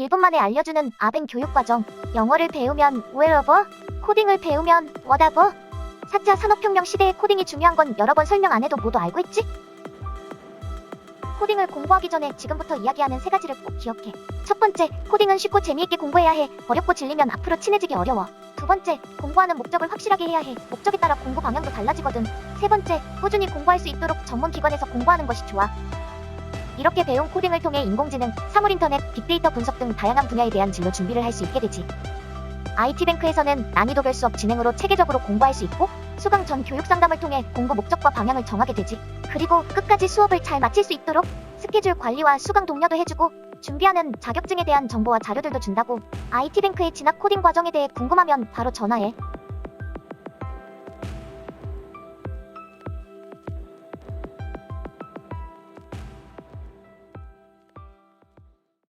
1분 만에 알려주는 아벤 교육과정. 영어를 배우면 wherever, 코딩을 배우면 whatever. 4차 산업혁명 시대에 코딩이 중요한 건 여러 번 설명 안 해도 모두 알고 있지? 코딩을 공부하기 전에 지금부터 이야기하는 세 가지를 꼭 기억해. 첫 번째, 코딩은 쉽고 재미있게 공부해야 해. 어렵고 질리면 앞으로 친해지기 어려워. 두 번째, 공부하는 목적을 확실하게 해야 해. 목적에 따라 공부 방향도 달라지거든. 세 번째, 꾸준히 공부할 수 있도록 전문 기관에서 공부하는 것이 좋아. 이렇게 배운 코딩을 통해 인공지능, 사물인터넷, 빅데이터 분석 등 다양한 분야에 대한 진로 준비를 할 수 있게 되지. IT뱅크에서는 난이도별 수업 진행으로 체계적으로 공부할 수 있고 수강 전 교육 상담을 통해 공부 목적과 방향을 정하게 되지. 그리고 끝까지 수업을 잘 마칠 수 있도록 스케줄 관리와 수강 독려도 해주고 준비하는 자격증에 대한 정보와 자료들도 준다고. IT뱅크의 진학 코딩 과정에 대해 궁금하면 바로 전화해.